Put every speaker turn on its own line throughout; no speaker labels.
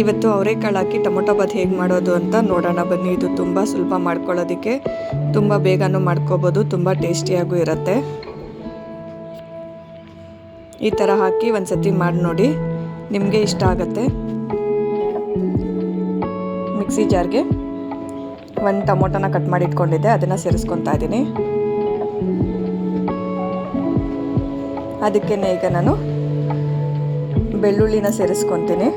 ಇವತ್ತು ಅವರೆಕಾಳು ಹಾಕಿ ಟೊಮೊಟೊ ಬಾತ್ ಹೇಗೆ ಮಾಡೋದು ಅಂತ ನೋಡೋಣ ಬನ್ನಿ. ಇದು ತುಂಬ ಸುಲಭ ಮಾಡ್ಕೊಳ್ಳೋದಕ್ಕೆ ತುಂಬ ಬೇಗನೂ ಮಾಡ್ಕೋಬೋದು, ತುಂಬ ಟೇಸ್ಟಿಯಾಗೂ ಇರುತ್ತೆ. ಈ ಥರ ಹಾಕಿ ಒಂದು ಸತಿ ಮಾಡಿ ನೋಡಿ, ನಿಮಗೆ ಇಷ್ಟ ಆಗುತ್ತೆ. ಮಿಕ್ಸಿ ಜಾರ್ಗೆ ಒಂದು ಟೊಮೊಟೊನ ಕಟ್ ಮಾಡಿ ಇಟ್ಕೊಂಡಿದ್ದೆ, ಅದನ್ನು ಸೇರಿಸ್ಕೊತಾ ಇದ್ದೀನಿ. ಅದಕ್ಕೆ ಈಗ ನಾನು ಬೆಳ್ಳುಳ್ಳಿನ ಸೇರಿಸ್ಕೊತೀನಿ.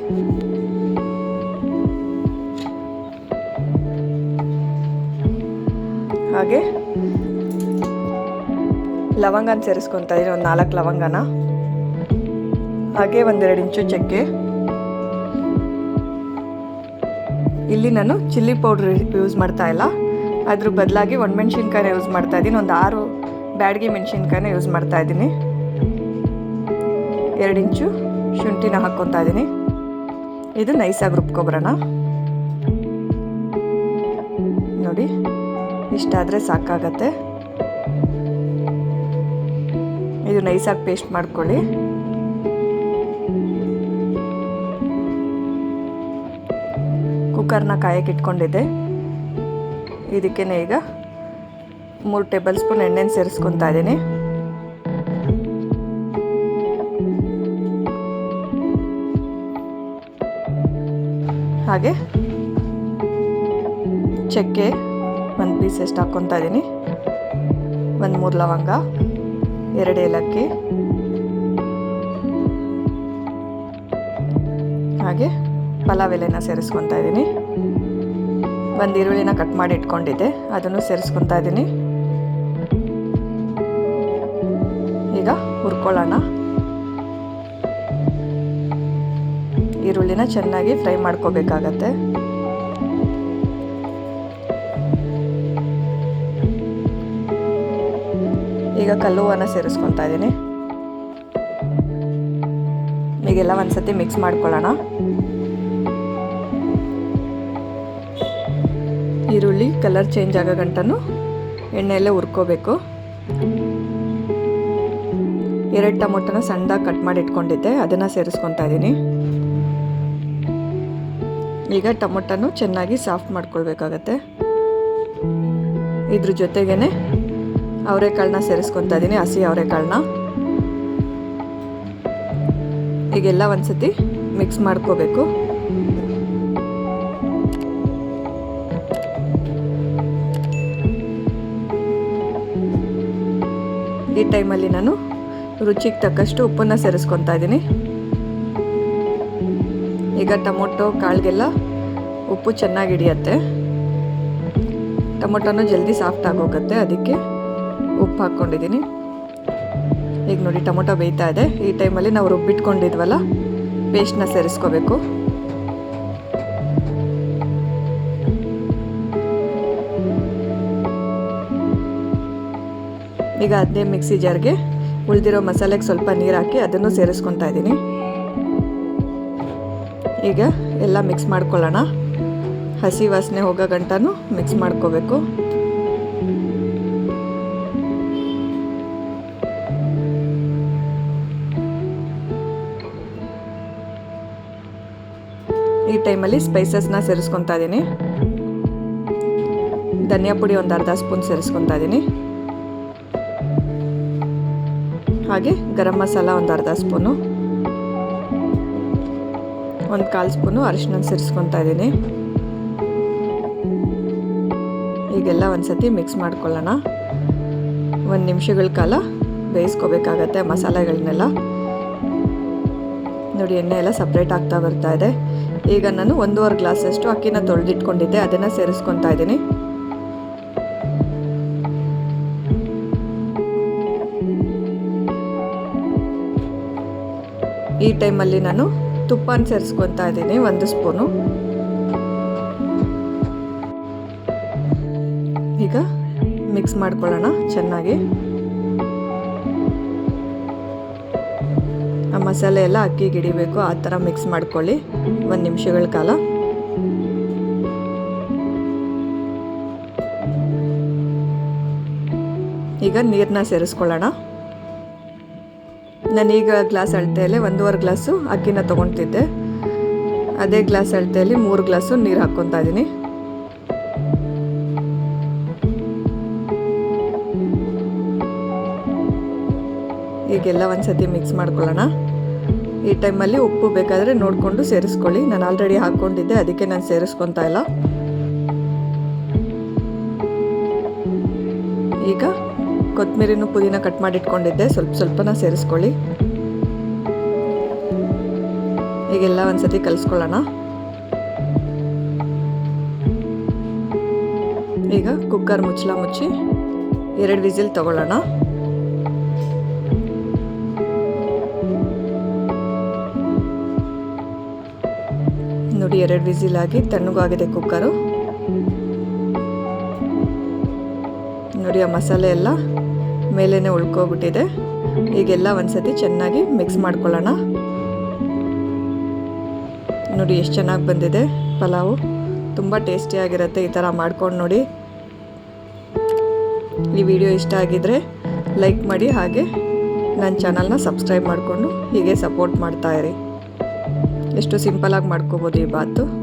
ಹಾಗೆ ಲವಂಗನ ಸೇರಿಸ್ಕೊತಾ ಇದ್ದೀನಿ ಒಂದು ನಾಲ್ಕು ಲವಂಗನ. ಹಾಗೆ ಒಂದೆರಡು ಇಂಚು ಚಕ್ಕೆ. ಇಲ್ಲಿ ನಾನು ಚಿಲ್ಲಿ ಪೌಡ್ರ್ ಯೂಸ್ ಮಾಡ್ತಾ ಇಲ್ಲ. ಅದ್ರ ಬದಲಾಗಿ ಒಣಮೆಣ್ಸಿನ್ಕಾಯಿನ ಯೂಸ್ ಮಾಡ್ತಾ ಇದ್ದೀನಿ ಒಂದು ಆರು ಬ್ಯಾಡಗಿ ಮೆಣಸಿನ್ಕಾಯಿನ ಯೂಸ್ ಮಾಡ್ತಾ ಇದ್ದೀನಿ ಎರಡು ಇಂಚು ಶುಂಠಿನ ಹಾಕ್ಕೊತಾ ಇದ್ದೀನಿ ಇದು ನೈಸಾಗಿ ರುಬ್ಕೊಬರೋಣ. ಇಷ್ಟಾದರೆ ಸಾಕಾಗತ್ತೆ. ಇದು ನೈಸಾಗಿ ಪೇಸ್ಟ್ ಮಾಡ್ಕೊಳ್ಳಿ. ಕುಕ್ಕರ್ನ ಕಾಯಕ್ಕೆ ಇಟ್ಕೊಂಡಿದ್ದೆ. ಇದಕ್ಕೆ ಈಗ ಮೂರು ಟೇಬಲ್ ಸ್ಪೂನ್ ಎಣ್ಣೆನ ಸೇರಿಸ್ಕೊತಾ ಇದ್ದೀನಿ. ಹಾಗೆ. ಚಕ್ಕೆ. ಒಂದು ಪೀಸ್ ಎಷ್ಟು ಹಾಕ್ಕೊತಾ ಇದ್ದೀನಿ ಒಂದು ಮೂರು ಲವಂಗ, ಎರಡು ಏಲಕ್ಕಿ. ಹಾಗೆ ಪಲಾವ್ ಎಲೆನ ಸೇರಿಸ್ಕೊತಾ ಇದ್ದೀನಿ ಒಂದು ಈರುಳ್ಳಿನ ಕಟ್ ಮಾಡಿ ಇಟ್ಕೊಂಡಿದ್ದೆ, ಅದನ್ನು ಸೇರಿಸ್ಕೊತಾ ಇದ್ದೀನಿ ಈಗ ಹುರ್ಕೊಳ್ಳೋಣ. ಈರುಳ್ಳಿನ ಚೆನ್ನಾಗಿ ಫ್ರೈ ಮಾಡ್ಕೋಬೇಕಾಗತ್ತೆ. ಈಗ ಕಲ್ಲುವನ್ನು ಸೇರಿಸ್ಕೊತಾ ಇದ್ದೀನಿ. ಈಗೆಲ್ಲ ಒಂದ್ಸತಿ ಮಿಕ್ಸ್ ಮಾಡ್ಕೊಳ್ಳೋಣ. ಈರುಳ್ಳಿ ಕಲರ್ ಚೇಂಜ್ ಆಗೋ ಗಂಟನು ಎಣ್ಣೆಯಲ್ಲೇ ಹುರ್ಕೋಬೇಕು. ಎರಡು ಟೊಮೊಟೊನ ಸಣ್ಣದಾಗಿ ಕಟ್ ಮಾಡಿ ಇಟ್ಕೊಂಡಿದ್ದೆ, ಅದನ್ನು ಸೇರಿಸ್ಕೊತಾ ಇದ್ದೀನಿ. ಈಗ ಟೊಮೊಟೊನು ಚೆನ್ನಾಗಿ ಸಾಫ್ಟ್ ಮಾಡ್ಕೊಳ್ಬೇಕಾಗತ್ತೆ. ಇದ್ರ ಜೊತೆಗೇನೆ ಅವರೆಕಾಳನ್ನ ಸೇರಿಸ್ಕೊತಾ ಇದ್ದೀನಿ ಹಸಿ ಅವರೆಕಾಳನ್ನ. ಈಗೆಲ್ಲ ಒಂದ್ಸತಿ ಮಿಕ್ಸ್ ಮಾಡ್ಕೋಬೇಕು. ಈ ಟೈಮಲ್ಲಿ ನಾನು ರುಚಿಗೆ ತಕ್ಕಷ್ಟು ಉಪ್ಪನ್ನು ಸೇರಿಸ್ಕೊತಾ ಇದ್ದೀನಿ ಈಗ ಟೊಮೊಟೊ, ಕಾಳಿಗೆಲ್ಲ ಉಪ್ಪು ಚೆನ್ನಾಗಿ ಹಿಡಿಯತ್ತೆ. ಟೊಮೊಟೊನೂ ಜಲ್ದಿ ಸಾಫ್ಟ್ ಆಗೋಗುತ್ತೆ, ಅದಕ್ಕೆ ಉಪ್ಪು ಹಾಕ್ಕೊಂಡಿದ್ದೀನಿ. ಈಗ ನೋಡಿ ಟೊಮೊಟೊ ಬೇಯ್ತಾ ಇದೆ. ಈ ಟೈಮಲ್ಲಿ ನಾವು ರುಬ್ಬಿಟ್ಕೊಂಡಿದ್ವಲ್ಲ ಪೇಸ್ಟ್ನ ಸೇರಿಸ್ಕೋಬೇಕು. ಈಗ ಅದೇ ಮಿಕ್ಸಿ ಜಾರ್ಗೆ ಉಳಿದಿರೋ ಮಸಾಲೆಗೆ ಸ್ವಲ್ಪ ನೀರು ಹಾಕಿ ಅದನ್ನು ಸೇರಿಸ್ಕೊತಾ ಇದ್ದೀನಿ. ಈಗ ಎಲ್ಲ ಮಿಕ್ಸ್ ಮಾಡ್ಕೊಳ್ಳೋಣ. ಹಸಿ ವಾಸನೆ ಹೋಗೋ ಗಂಟನೂ ಮಿಕ್ಸ್ ಮಾಡ್ಕೋಬೇಕು. ಈ ಟೈಮಲ್ಲಿ ಸ್ಪೈಸಸ್ನ ಸೇರಿಸ್ಕೊತಾ ಇದ್ದೀನಿ ಧನಿಯಾ ಪುಡಿ ಒಂದು ಅರ್ಧ ಸ್ಪೂನ್ ಸೇರಿಸ್ಕೊತಾ ಇದ್ದೀನಿ ಹಾಗೆ ಗರಂ ಮಸಾಲ ಒಂದು ಅರ್ಧ ಸ್ಪೂನು. ಒಂದು ಕಾಲು ಸ್ಪೂನು ಅರಿಶಿನ ಸೇರಿಸ್ಕೊತಾ ಇದ್ದೀನಿ ಈಗೆಲ್ಲ ಒಂದು ಸತಿ ಮಿಕ್ಸ್ ಮಾಡ್ಕೊಳ್ಳೋಣ. ಒಂದು ನಿಮಿಷಗಳ ಕಾಲ ಬೇಯಿಸ್ಕೋಬೇಕಾಗತ್ತೆ ಮಸಾಲೆಗಳನ್ನೆಲ್ಲ ನೋಡಿ, ಎಣ್ಣೆ ಎಲ್ಲ ಸಪ್ರೇಟ್ ಆಗ್ತಾ ಬರ್ತಾ ಇದೆ. ಈಗ ನಾನು ಒಂದೂವರೆ ಗ್ಲಾಸಷ್ಟು ಅಕ್ಕಿನ ತೊಳೆದಿಟ್ಕೊಂಡಿದ್ದೆ, ಅದನ್ನು ಸೇರಿಸ್ಕೊತಾ ಇದ್ದೀನಿ. ಈ ಟೈಮಲ್ಲಿ ನಾನು ತುಪ್ಪನ ಸೇರಿಸ್ಕೊತಾ ಇದ್ದೀನಿ, ಒಂದು ಸ್ಪೂನು. ಈಗ ಮಿಕ್ಸ್ ಮಾಡ್ಕೊಳ್ಳೋಣ ಚೆನ್ನಾಗಿ. ಮಸಾಲೆ ಎಲ್ಲ ಅಕ್ಕಿಗೆ ಹಿಡಿಬೇಕು ಆ ಥರ ಮಿಕ್ಸ್ ಮಾಡ್ಕೊಳ್ಳಿ. ಒಂದು ನಿಮಿಷಗಳ ಕಾಲ. ಈಗ ನೀರನ್ನ ಸೇರಿಸ್ಕೊಳ್ಳೋಣ. ನಾನೀಗ ಗ್ಲಾಸ್ ಅಳತೆಯಲ್ಲಿ ಒಂದೂವರೆ ಗ್ಲಾಸು ಅಕ್ಕಿನ ತೊಗೊಳ್ತಿದ್ದೆ ಅದೇ ಗ್ಲಾಸ್ ಅಳತೆಯಲ್ಲಿ ಮೂರು ಗ್ಲಾಸು ನೀರು ಹಾಕ್ಕೊತಾ ಇದ್ದೀನಿ ಈಗೆಲ್ಲ ಒಂದ್ಸತಿ ಮಿಕ್ಸ್ ಮಾಡ್ಕೊಳ್ಳೋಣ. ಈ ಟೈಮಲ್ಲಿ ಉಪ್ಪು ಬೇಕಾದರೆ ನೋಡಿಕೊಂಡು ಸೇರಿಸ್ಕೊಳ್ಳಿ. ನಾನು ಆಲ್ರೆಡಿ ಹಾಕ್ಕೊಂಡಿದ್ದೆ, ಅದಕ್ಕೆ ನಾನು ಸೇರಿಸ್ಕೊತಾ ಇಲ್ಲ. ಈಗ ಕೊತ್ತಂಬರಿನೂ ಪುದೀನ ಕಟ್ ಮಾಡಿಟ್ಕೊಂಡಿದ್ದೆ, ಸ್ವಲ್ಪ ಸ್ವಲ್ಪನ ಸೇರಿಸ್ಕೊಳ್ಳಿ. ಈಗೆಲ್ಲ ಒಂದ್ಸತಿ ಕಲಿಸ್ಕೊಳ್ಳೋಣ. ಈಗ ಕುಕ್ಕರ್ ಮುಚ್ಚಲ ಮುಚ್ಚಿ ಎರಡು ವಿಸಿಲ್ ತಗೊಳ್ಳೋಣ. ನೋಡಿ ಎರಡು ವಿಸಿಲ್ ಆಗಿ ತಣ್ಣಗಾಗಿದೆ ಕುಕ್ಕರು. ನೋಡಿ ಆ ಮಸಾಲೆ ಎಲ್ಲ ಮೇಲೇ ಉಳ್ಕೊಬಿಟ್ಟಿದೆ. ಈಗೆಲ್ಲ ಒಂದ್ಸತಿ ಚೆನ್ನಾಗಿ ಮಿಕ್ಸ್ ಮಾಡ್ಕೊಳ್ಳೋಣ. ನೋಡಿ ಎಷ್ಟು ಚೆನ್ನಾಗಿ ಬಂದಿದೆ ಪಲಾವು. ತುಂಬ ಟೇಸ್ಟಿಯಾಗಿರುತ್ತೆ ಈ ಥರ ಮಾಡ್ಕೊಂಡು ನೋಡಿ. ಈ ವಿಡಿಯೋ ಇಷ್ಟ ಆಗಿದ್ದರೆ ಲೈಕ್ ಮಾಡಿ ಹಾಗೆ ನನ್ನ ಚಾನಲ್ನ ಸಬ್ಸ್ಕ್ರೈಬ್ ಮಾಡಿಕೊಂಡು ಹೀಗೆ ಸಪೋರ್ಟ್ ಮಾಡ್ತಾಯಿರಿ ಎಷ್ಟು ಆಗಿ ಮಾಡ್ಕೋಬೋದು ಈ ಬಾತು.